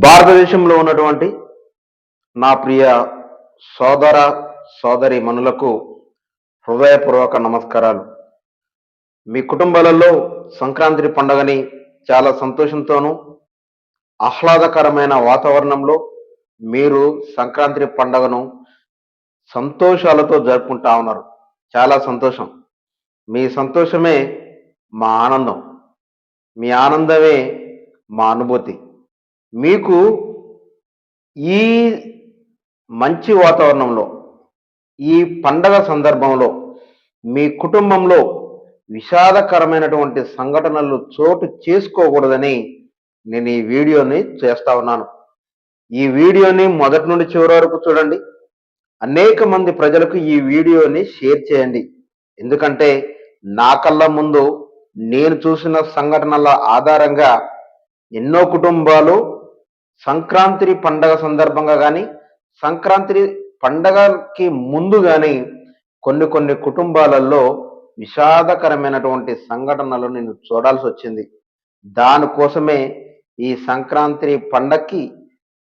భారతదేశంలో ఉన్నటువంటి నా ప్రియ సోదర సోదరి మనులకు హృదయపూర్వక నమస్కారాలు. మీ కుటుంబాలలో సంక్రాంతి పండుగని చాలా సంతోషంతోనూ ఆహ్లాదకరమైన వాతావరణంలో మీరు సంక్రాంతి పండుగను సంతోషాలతో జరుపుకుంటా ఉన్నారు. చాలా సంతోషం. మీ సంతోషమే మా ఆనందం. మీ ఆనందమే మా అనుభూతి. మీకు ఈ మంచి వాతావరణంలో ఈ పండగ సందర్భంలో మీ కుటుంబంలో విషాదకరమైనటువంటి సంఘటనలు చోటు చేసుకోకూడదని నేను ఈ వీడియోని చేస్తా ఉన్నాను. ఈ వీడియోని మొదటి నుండి చివరి వరకు చూడండి. అనేక మంది ప్రజలకు ఈ వీడియోని షేర్ చేయండి. ఎందుకంటే నా కళ్ళ ముందు నేను చూసిన సంఘటనల ఆధారంగా ఎన్నో కుటుంబాలు సంక్రాంతి పండగ సందర్భంగా కానీ సంక్రాంతి పండగకి ముందు కానీ కొన్ని కొన్ని కుటుంబాలలో విషాదకరమైనటువంటి సంఘటనలు నేను చూడాల్సి వచ్చింది. దానికోసమే ఈ సంక్రాంతి పండక్కి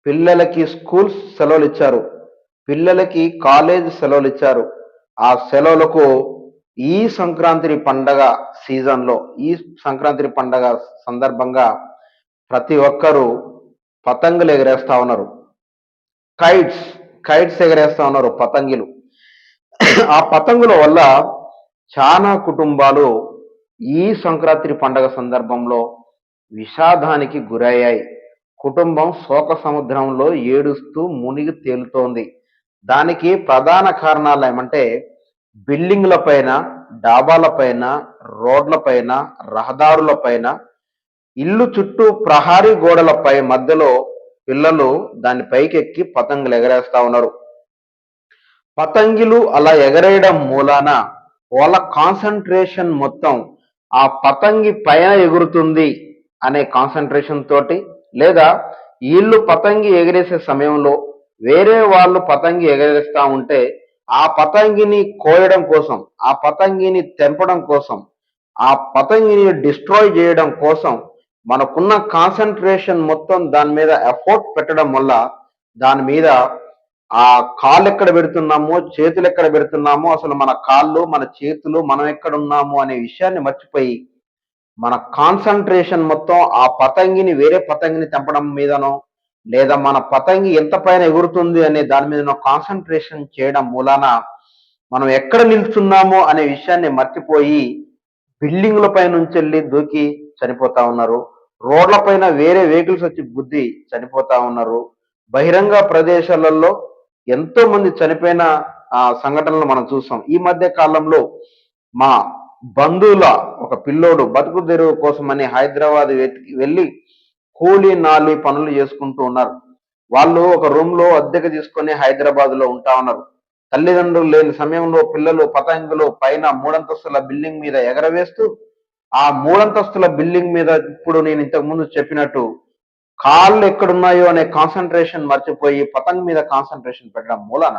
పిల్లలకి స్కూల్స్ సెలవులు ఇచ్చారు. పిల్లలకి కాలేజ్ సెలవులు ఇచ్చారు. ఆ సెలవులకు ఈ సంక్రాంతి పండగ సీజన్లో ఈ సంక్రాంతి పండగ సందర్భంగా ప్రతి ఒక్కరూ పతంగులు ఎగరేస్తా ఉన్నారు. కైట్స్ కైట్స్ ఎగరేస్తా ఉన్నారు పతంగులు. ఆ పతంగుల వల్ల చాలా కుటుంబాలు ఈ సంక్రాంతి పండగ సందర్భంలో విషాదానికి గురయ్యాయి. కుటుంబం శోక సముద్రంలో ఏడుస్తూ మునిగి తేలుతోంది. దానికి ప్రధాన కారణాలు ఏమంటే బిల్డింగ్ల పైన డాబాల పైన రోడ్ల పైన రహదారుల పైన ఇల్లు చుట్టూ ప్రహారీ గోడలపై మధ్యలో పిల్లలు దాని పైకెక్కి పతంగులు ఎగరేస్తా ఉన్నారు. పతంగిలు అలా ఎగరేయడం మూలాన వాళ్ళ కాన్సన్ట్రేషన్ మొత్తం ఆ పతంగి పైన ఎగురుతుంది అనే కాన్సన్ట్రేషన్ తోటి లేదా వీళ్ళు పతంగి ఎగిరేసే సమయంలో వేరే వాళ్ళు పతంగి ఎగరేస్తా ఉంటే ఆ పతంగిని కోయడం కోసం ఆ పతంగిని తెంపడం కోసం ఆ పతంగిని డిస్ట్రాయ్ చేయడం కోసం మనకున్న కాన్సన్ట్రేషన్ మొత్తం దాని మీద ఎఫోర్ట్ పెట్టడం వల్ల దాని మీద ఆ కాళ్ళు ఎక్కడ పెడుతున్నామో చేతులు ఎక్కడ పెడుతున్నామో అసలు మన కాళ్ళు మన చేతులు మనం ఎక్కడ ఉన్నాము అనే విషయాన్ని మర్చిపోయి మన కాన్సన్ట్రేషన్ మొత్తం ఆ పతంగిని వేరే పతంగిని తెంపడం మీదనో లేదా మన పతంగి ఎంత పైన ఎగురుతుంది అనే దాని మీద కాన్సన్ట్రేషన్ చేయడం మూలాన మనం ఎక్కడ నిల్చున్నామో అనే విషయాన్ని మర్చిపోయి బిల్డింగ్ల పై నుంచి వెళ్ళి దూకి చనిపోతా ఉన్నారు. రోడ్లపైన వేరే వెహికల్స్ వచ్చి గుద్ది చనిపోతా ఉన్నారు. బహిరంగ ప్రదేశాలలో ఎంతో మంది చనిపోయిన ఆ సంఘటనలు మనం చూసాం ఈ మధ్య కాలంలో మా బంధువుల ఒక పిల్లోడు బతుకు తెరువు కోసమని హైదరాబాద్ వెళ్ళి కూలీ నాలి పనులు చేసుకుంటూ ఉన్నారు. వాళ్ళు ఒక రూమ్లో అద్దెకు తీసుకొని హైదరాబాద్లో ఉంటా ఉన్నారు. తల్లిదండ్రులు లేని సమయంలో పిల్లలు పతంగులు పైన మూడంతస్తుల బిల్డింగ్ మీద ఎగరవేస్తూ ఆ మూడంతస్తుల బిల్డింగ్ మీద ఇప్పుడు నేను ఇంతకు ముందు చెప్పినట్టు కాళ్ళు ఎక్కడున్నాయో అనే కాన్సన్ట్రేషన్ మర్చిపోయి పతంగ్ మీద కాన్సన్ట్రేషన్ పెట్టడం మూలన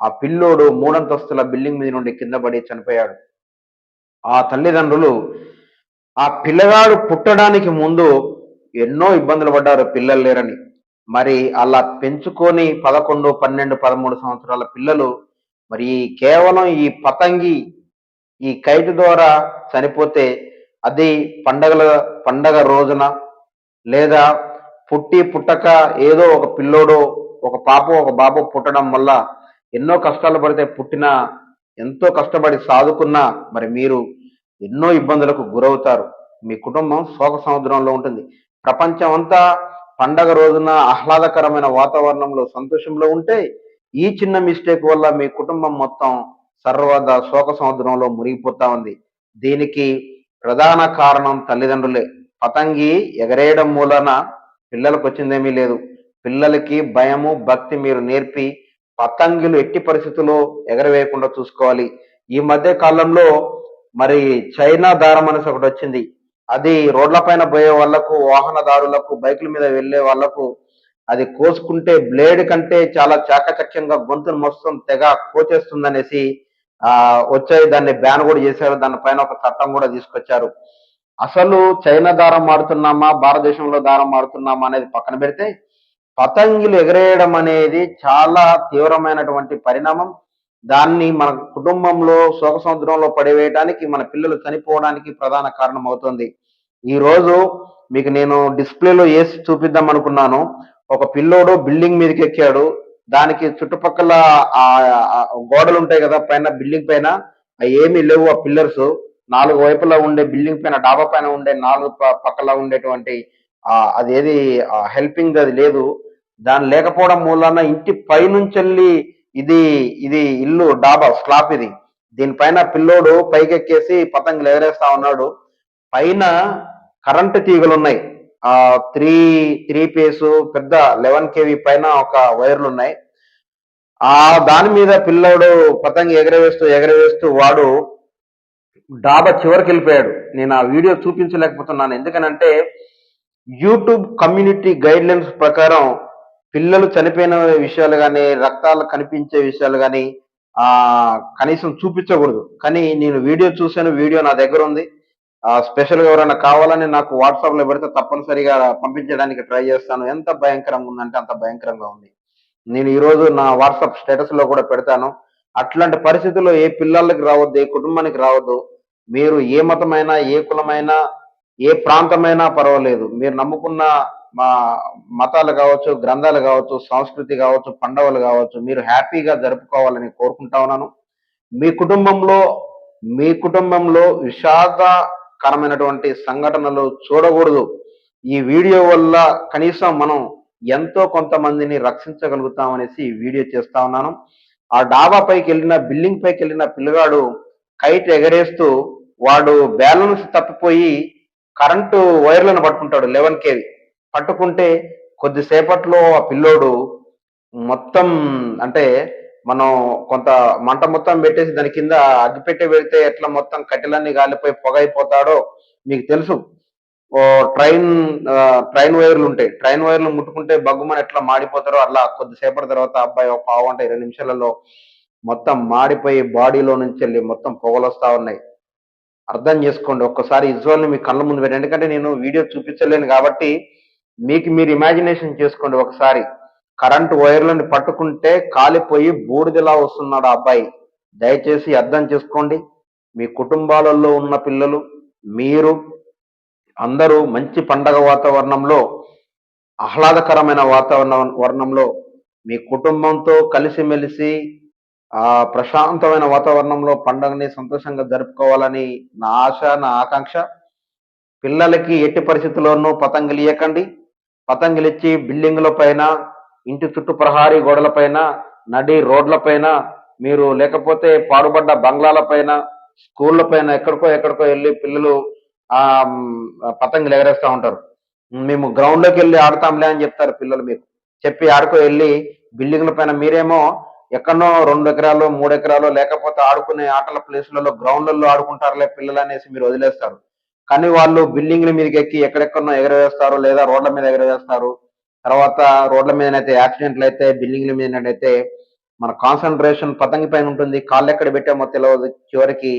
ఆ పిల్లోడు మూడంతస్తుల బిల్డింగ్ మీద నుండి కింద పడి చనిపోయాడు. ఆ తల్లిదండ్రులు ఆ పిల్లగాడు పుట్టడానికి ముందు ఎన్నో ఇబ్బందులు పడ్డారు పిల్లలు లేరని. మరి అలా పెంచుకొని పదకొండు పన్నెండు పదమూడు సంవత్సరాల పిల్లలు మరి కేవలం ఈ పతంగి ఈ ఖైదు ద్వారా చనిపోతే అది పండగల పండగ రోజున లేదా పుట్టి పుట్టక ఏదో ఒక పిల్లోడో ఒక పాప ఒక బాబు పుట్టడం వల్ల ఎన్నో కష్టాలు పడితే పుట్టిన ఎంతో కష్టపడి సాదుకున్నా మరి మీరు ఎన్నో ఇబ్బందులకు గురవుతారు. మీ కుటుంబం శోక సముద్రంలో ఉంటుంది. ప్రపంచం అంతా పండగ రోజున ఆహ్లాదకరమైన వాతావరణంలో సంతోషంలో ఉంటే ఈ చిన్న మిస్టేక్ వల్ల మీ కుటుంబం మొత్తం సర్వదా శోక సముద్రంలో మునిగిపోతా ఉంది. దీనికి ప్రధాన కారణం తల్లిదండ్రులే. పతంగి ఎగరేయడం మూలన పిల్లలకు వచ్చిందేమీ లేదు. పిల్లలకి భయము భక్తి మీరు నేర్పి పతంగులు ఎట్టి పరిస్థితుల్లో ఎగరవేయకుండా చూసుకోవాలి. ఈ మధ్య కాలంలో మరి చైనా దారం అనేసి ఒకటి వచ్చింది. అది రోడ్ల పైన పోయే వాళ్ళకు వాహనదారులకు బైకుల మీద వెళ్ళే వాళ్ళకు అది కోసుకుంటే బ్లేడ్ కంటే చాలా చాకచక్యంగా గొంతును మొత్తం తెగ కోచేస్తుందనేసి వచ్చాయి దాన్ని బ్యాన్ కూడా చేశారు. దానిపైన ఒక చట్టం కూడా తీసుకొచ్చారు. అసలు చైనా దారం మారుతున్నామా? భారతదేశంలో దారం మారుతున్నామా అనేది పక్కన పెడితే పతంగిలు ఎగరేయడం అనేది చాలా తీవ్రమైనటువంటి పరిణామం. దాన్ని మన కుటుంబంలో శోక సముద్రంలో పడివేయడానికి మన పిల్లలు చనిపోవడానికి ప్రధాన కారణం అవుతుంది. ఈ రోజు మీకు నేను డిస్ప్లేలో వేసి చూపిద్దాం అనుకున్నాను. ఒక పిల్లోడు బిల్డింగ్ మీదకి ఎక్కాడు. దానికి చుట్టుపక్కల ఆ గోడలు ఉంటాయి కదా పైన బిల్డింగ్ పైన అవి ఏమీ లేవు ఆ పిల్లర్స్. నాలుగు వైపులా ఉండే బిల్డింగ్ పైన డాబా పైన ఉండే నాలుగు పక్కల ఉండేటువంటి అదేది హెల్పింగ్ అది లేదు. దాని లేకపోవడం మూలాన ఇంటి పైనుంచెల్లి ఇది ఇది ఇల్లు డాబా స్లాప్ ఇది. దీనిపైన పిల్లోడు పైకెక్కేసి పతంగులు ఎగరేస్తా ఉన్నాడు. పైన కరెంటు తీగలు ఉన్నాయి త్రీ త్రీ పేస్ పెద్ద లెవెన్ కేవీ పైన ఒక వైర్లు ఉన్నాయి. ఆ దాని మీద పిల్లోడు పతంగి ఎగరవేస్తూ ఎగరవేస్తూ వాడు డాబా చివరికి వెళ్ళిపోయాడు. నేను ఆ వీడియో చూపించలేకపోతున్నాను. ఎందుకనంటే యూట్యూబ్ కమ్యూనిటీ గైడ్ లైన్స్ ప్రకారం పిల్లలు చనిపోయిన విషయాలు కానీ రక్తాలు కనిపించే విషయాలు కానీ ఆ కనీసం చూపించకూడదు. కానీ నేను వీడియో చూశాను వీడియో నా దగ్గర ఉంది. స్పెషల్గా స్పెషల్ ఎవరైనా కావాలని నాకు వాట్సాప్లో పెడితే తప్పనిసరిగా పంపించడానికి ట్రై చేస్తాను. ఎంత భయంకరంగా ఉందంటే అంత భయంకరంగా ఉంది. నేను ఈ రోజు నా వాట్సాప్ స్టేటస్లో కూడా పెడతాను. అట్లాంటి పరిస్థితుల్లో ఏ పిల్లలకి రావద్దు ఏ కుటుంబానికి రావద్దు. మీరు ఏ మతమైనా ఏ కులమైనా ఏ ప్రాంతమైనా పర్వాలేదు. మీరు నమ్ముకున్న మా మతాలు కావచ్చు గ్రంథాలు కావచ్చు సంస్కృతి కావచ్చు పండవలు కావచ్చు మీరు హ్యాపీగా జరుపుకోవాలని కోరుకుంటా ఉన్నాను. మీ కుటుంబంలో మీ కుటుంబంలో కరమైనటువంటి సంఘటనలు చూడకూడదు. ఈ వీడియో వల్ల కనీసం మనం ఎంతో కొంతమందిని రక్షించగలుగుతామనేసి ఈ వీడియో చేస్తా ఉన్నాను. ఆ డాబా పైకి వెళ్ళిన బిల్డింగ్ పైకి వెళ్ళిన పిల్లగాడు కైట్ ఎగరేస్తూ వాడు బ్యాలెన్స్ తప్పిపోయి కరెంటు వైర్లను పట్టుకుంటాడు లెవెన్ కేవి. పట్టుకుంటే కొద్దిసేపట్లో ఆ పిల్లోడు మొత్తం అంటే మనం కొంత మంట మొత్తం పెట్టేసి దాని కింద అగ్గిపెట్టి పెడితే ఎట్లా మొత్తం కట్టెలన్నీ గాలిపోయి పొగ అయిపోతాడో మీకు తెలుసు. ఓ ట్రైన్ ట్రైన్ వైర్లు ఉంటాయి. ట్రైన్ వైర్లు ముట్టుకుంటే బగ్గుమని ఎట్లా మాడిపోతారో అట్లా కొద్దిసేపటి తర్వాత అబ్బాయి ఒక పావు అంటే ఇరవై నిమిషాలలో మొత్తం మాడిపోయి బాడీలో నుంచి వెళ్ళి మొత్తం పొగలు వస్తా ఉన్నాయి. అర్థం చేసుకోండి. ఒక్కసారి విజువల్ని మీ కళ్ళ ముందు పెట్టండి. ఎందుకంటే నేను వీడియో చూపించలేను కాబట్టి మీకు మీరు ఇమాజినేషన్ చేసుకోండి ఒకసారి. కరెంటు వైర్లను పట్టుకుంటే కాలిపోయి బూడిదలా వస్తున్నాడు ఆ అబ్బాయి. దయచేసి అర్థం చేసుకోండి. మీ కుటుంబాలలో ఉన్న పిల్లలు మీరు అందరూ మంచి పండగ వాతావరణంలో ఆహ్లాదకరమైన వాతావరణ వర్ణంలో మీ కుటుంబంతో కలిసిమెలిసి ఆ ప్రశాంతమైన వాతావరణంలో పండుగని సంతోషంగా జరుపుకోవాలని నా ఆశ నా ఆకాంక్ష. పిల్లలకి ఎట్టి పరిస్థితుల్లోనూ పతంగులు ఇవ్వకండి పతంగులు ఇచ్చి బిల్డింగుల పైన ఇంటి చుట్టూ ప్రహారీ గోడలపైన నడి రోడ్లపైన మీరు లేకపోతే పాడుబడ్డ బంగ్లాలపైన స్కూళ్ళ పైన ఎక్కడికో ఎక్కడికో వెళ్ళి పిల్లలు ఆ పతంగులు ఎగరేస్తూ ఉంటారు. మేము గ్రౌండ్లోకి వెళ్ళి ఆడతాంలే అని చెప్తారు పిల్లలు మీకు. చెప్పి ఆడుకో వెళ్ళి బిల్డింగ్ల పైన మీరేమో ఎక్కడనో రెండు ఎకరాలు మూడు ఎకరాలు లేకపోతే ఆడుకునే ఆటల ప్లేసులలో గ్రౌండ్లలో ఆడుకుంటారులే పిల్లలు అనేసి మీరు వదిలేస్తారు. కానీ వాళ్ళు బిల్డింగ్ల మీదకి ఎక్కి ఎక్కడెక్కడనో ఎగరవేస్తారు లేదా రోడ్ల మీద ఎగరవేస్తారు తర్వాత రోడ్ల మీదనైతే యాక్సిడెంట్లు అయితే బిల్డింగ్ల మీదనైతే మన కాన్సన్ట్రేషన్ పతంగి పైన ఉంటుంది. కాళ్ళు ఎక్కడ పెట్టామో తెలియదు చివరికి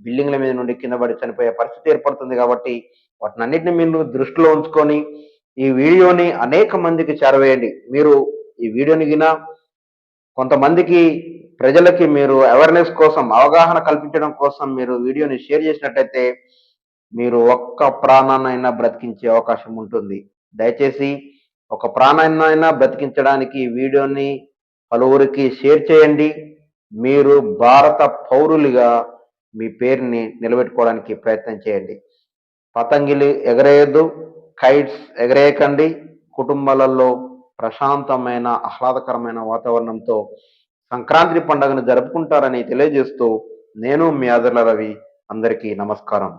బిల్డింగ్ల మీద నుండి కింద పడి చనిపోయే పరిస్థితి ఏర్పడుతుంది కాబట్టి వాటిని అన్నింటిని మీరు దృష్టిలో ఉంచుకొని ఈ వీడియోని అనేక మందికి చేరవేయండి. మీరు ఈ వీడియోని గిన కొంతమందికి ప్రజలకి మీరు అవేర్నెస్ కోసం అవగాహన కల్పించడం కోసం మీరు వీడియోని షేర్ చేసినట్టయితే మీరు ఒక్క ప్రాణాన్నైనా బ్రతికించే అవకాశం ఉంటుంది. దయచేసి ఒక ప్రాణాన్నైనా బ్రతికించడానికి ఈ వీడియోని పలువురికి షేర్ చేయండి. మీరు భారత పౌరులుగా మీ పేరుని నిలబెట్టుకోవడానికి ప్రయత్నం చేయండి. పతంగిలు ఎగరేయద్దు కైట్స్ ఎగరేయకండి. కుటుంబాలలో ప్రశాంతమైన ఆహ్లాదకరమైన వాతావరణంతో సంక్రాంతి పండుగను జరుపుకుంటారని తెలియజేస్తూ నేను మీ ఆదర్ల రవి. అందరికీ నమస్కారం.